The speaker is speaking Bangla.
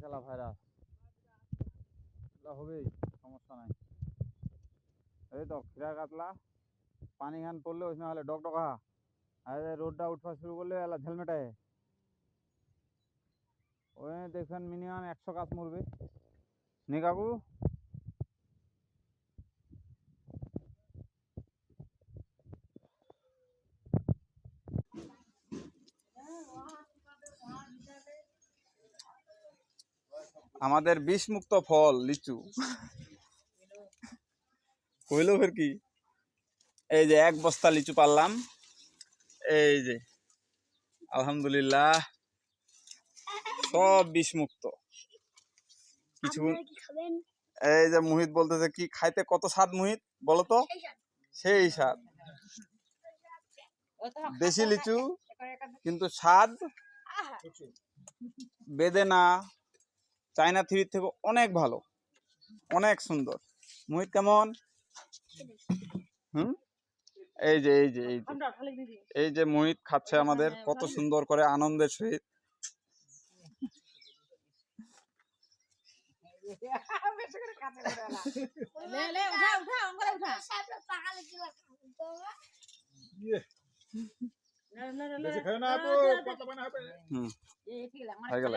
খেলা ভাইরাস এগুলো হবেই, সমস্যা নাই। এই তো খিরা কাতলা, পানি খান পড়লে ওই সময় হলে ডকডকা আর রোডটা উঠবা শুরু করলে, এলা ঝেলমেটায়। ওই দেখবেন মিনিমাম একশো গাছ মরবে। নে কাকু। আমাদের বিষমুক্ত ফল লিচু। হইল ফের কি? এই যে এক বস্তা লিচু পারলাম। এই যে আলহামদুলিল্লাহ সব বিষমুক্ত। কিছু এই যে মুহিত বলতেছে কি খাইতে কত স্বাদ মুহিত? বলো তো। সেই স্বাদ। দেশি লিচু কিন্তু স্বাদ বেদেনা চায়না থ্রির থেকে অনেক ভালো অনেক সুন্দর মুহিত কেমন হুম এই যে এই যে এই যে এই যে মোহিত খাচ্ছে আমাদের কত সুন্দর করে আনন্দের সহিত হুম হয়ে গেল